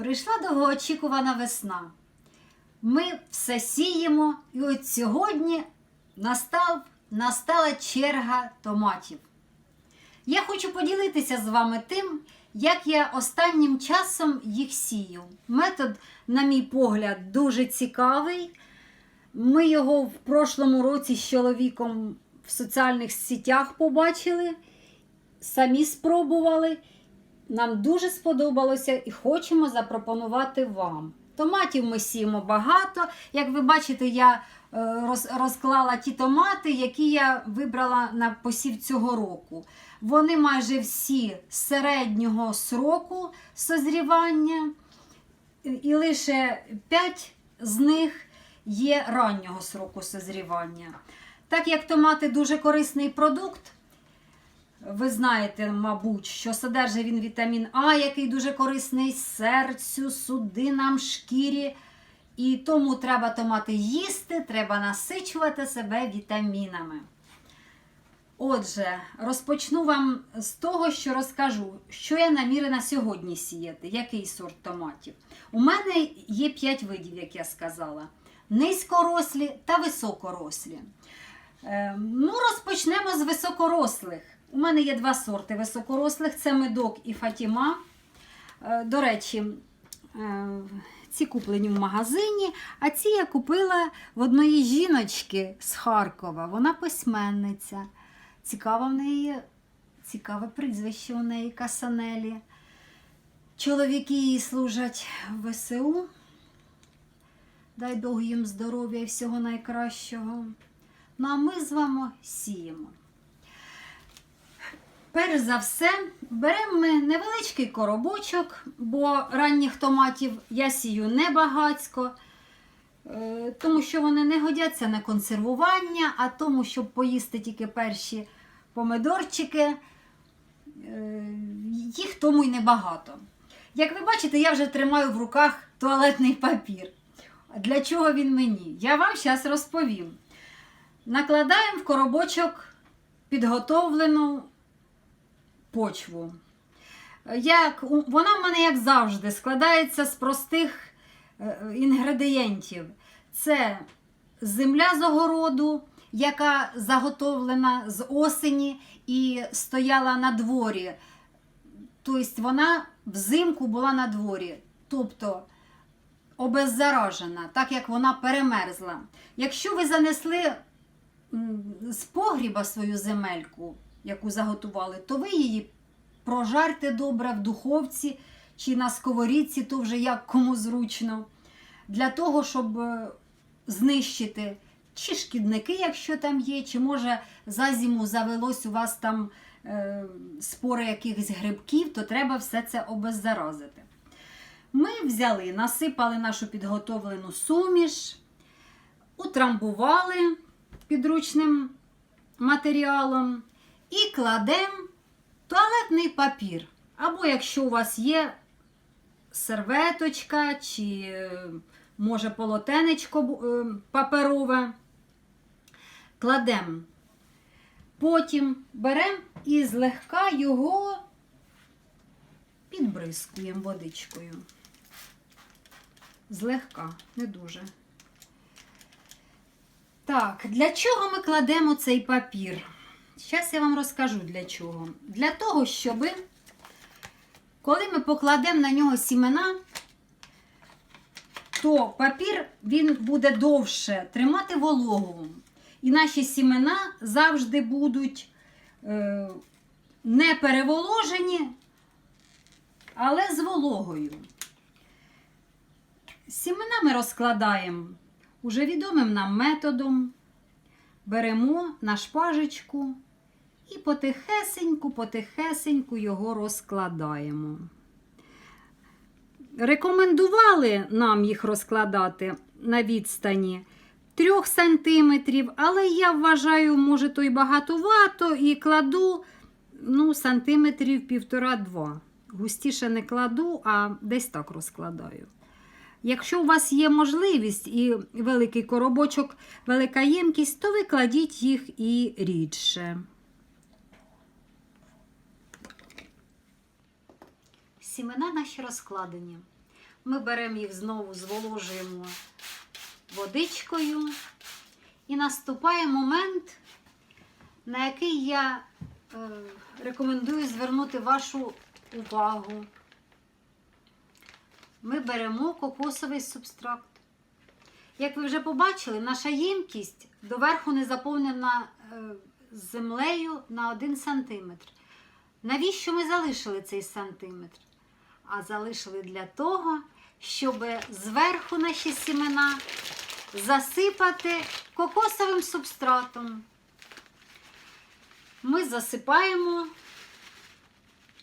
Прийшла довгоочікувана весна. Ми все сіємо, і от сьогодні настав, настала черга томатів. Я хочу поділитися з вами тим, як я останнім часом їх сію. Метод, на мій погляд, дуже цікавий. Ми його в прошлому році з чоловіком в соціальних сітях побачили, самі спробували. Нам дуже сподобалося і хочемо запропонувати вам. Томатів ми сіємо багато. Як ви бачите, я е, розклала ті томати, які я вибрала на посів цього року. Вони майже всі середнього сроку созрівання, і лише 5 з них є раннього сроку созрівання. Так як томати дуже корисний продукт, ви знаєте, мабуть, що содержить він вітамін А, який дуже корисний серцю, судинам, шкірі. І тому треба томати їсти, треба насичувати себе вітамінами. Отже, розпочну вам з того, що розкажу, що я намірена сьогодні сіяти, який сорт томатів. У мене є 5 видів, як я сказала: низькорослі та високорослі. Е, ну, розпочнемо з високорослих. У мене є два сорти високорослих: це медок і Фатіма. Е, До речі, е, ці куплені в магазині, а ці я купила в одної жіночки з Харкова. Вона письменниця. Цікаве в неї, цікаве прізвище у неї Касанелі. Чоловіки її служать в ВСУ. Дай Бог їм здоров'я і всього найкращого. Ну а ми з вами сіємо. Перш за все, беремо ми невеличкий коробочок, бо ранніх томатів я сію небагацько, е, тому що вони не годяться на консервування, а тому, щоб поїсти тільки перші помидорчики, е, їх тому й небагато. Як ви бачите, я вже тримаю в руках туалетний папір. Для чого він мені? Я вам зараз розповім. Накладаємо в коробочок підготовлену почву. Як, вона в мене, як завжди, складається з простих е, інгредієнтів. Це земля з огороду, яка заготовлена з осені і стояла на дворі. Тобто вона взимку була на дворі. Тобто обеззаражена, так як вона перемерзла. Якщо ви занесли з погріба свою земельку, яку заготували, то ви її прожарте добре в духовці чи на сковорідці, то вже як кому зручно, для того, щоб е, знищити чи шкідники, якщо там є, чи може за зиму завелось у вас там е, спори якихось грибків, то треба все це обеззаразити. Ми взяли, насипали нашу підготовлену суміш, утрамбували підручним матеріалом і кладемо туалетний папір. Або якщо у вас є серветочка, чи може полотенечко е, паперове, кладемо. Потім беремо і злегка його підбризкуємо водичкою. Злегка, не дуже. Так, для чого ми кладемо цей папір? Зараз я вам розкажу для чого. Для того, щоб, коли ми покладемо на нього сімена, то папір він буде довше тримати вологу. І наші сімена завжди будуть е, не переволожені, але з вологою. Сімена ми розкладаємо уже відомим нам методом. Беремо на шпажечку і потихесеньку, потихесеньку його розкладаємо. Рекомендували нам їх розкладати на відстані 3 см, але я вважаю, може, то й багатовато, і кладу ну, сантиметрів півтора-два. Густіше не кладу, а десь так розкладаю. Якщо у вас є можливість і великий коробочок, велика ємкість, то ви кладіть їх і рідше. Сімена наші розкладені. Ми беремо їх знову, зволожуємо водичкою. І наступає момент, на який я е, рекомендую звернути вашу увагу. Ми беремо кокосовий субстракт. Як ви вже побачили, наша ємкість доверху не заповнена е, землею на 1 см. Навіщо ми залишили цей сантиметр? А залишили для того, щоб зверху наші сімена засипати кокосовим субстратом. Ми засипаємо,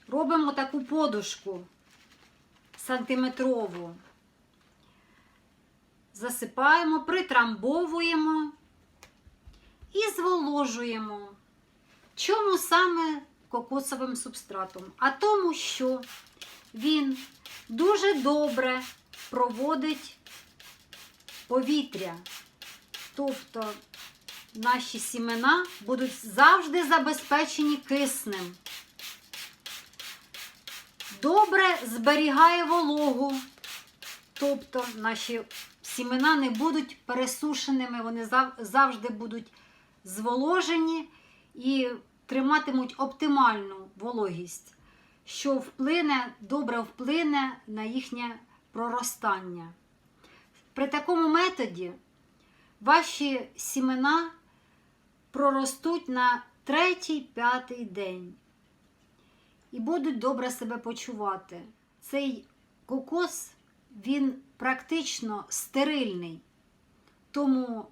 робимо таку подушку сантиметрову. Засипаємо, притрамбовуємо і зволожуємо. Чому саме кокосовим субстратом? А тому, що він дуже добре проводить повітря. Тобто наші сімена будуть завжди забезпечені киснем. Добре зберігає вологу. Тобто наші сімена не будуть пересушеними, вони завжди будуть зволожені і триматимуть оптимальну вологість, що вплине, добре вплине на їхнє проростання. При такому методі ваші сімена проростуть на третій-п'ятий день і будуть добре себе почувати. Цей кокос він практично стерильний, тому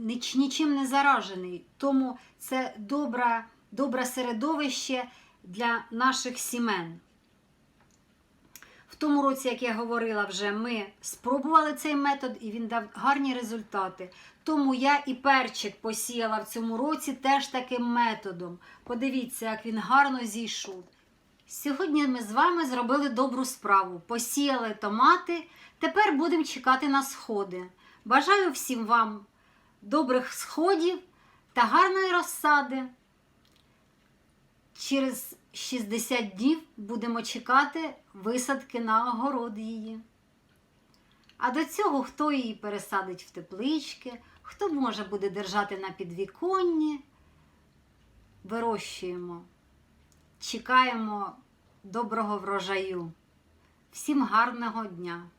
ніч- нічим не заражений. Тому це добре, добре середовище для наших сімен. В тому році, як я говорила вже, ми спробували цей метод і він дав гарні результати. Тому я і перчик посіяла в цьому році теж таким методом. Подивіться, як він гарно зійшов. Сьогодні ми з вами зробили добру справу. Посіяли томати. Тепер будемо чекати на сходи. Бажаю всім вам добрих сходів та гарної розсади. Через 60 днів будемо чекати висадки на огород її. А до цього хто її пересадить в теплички, хто може буде держати на підвіконні, вирощуємо. Чекаємо доброго врожаю. Всім гарного дня!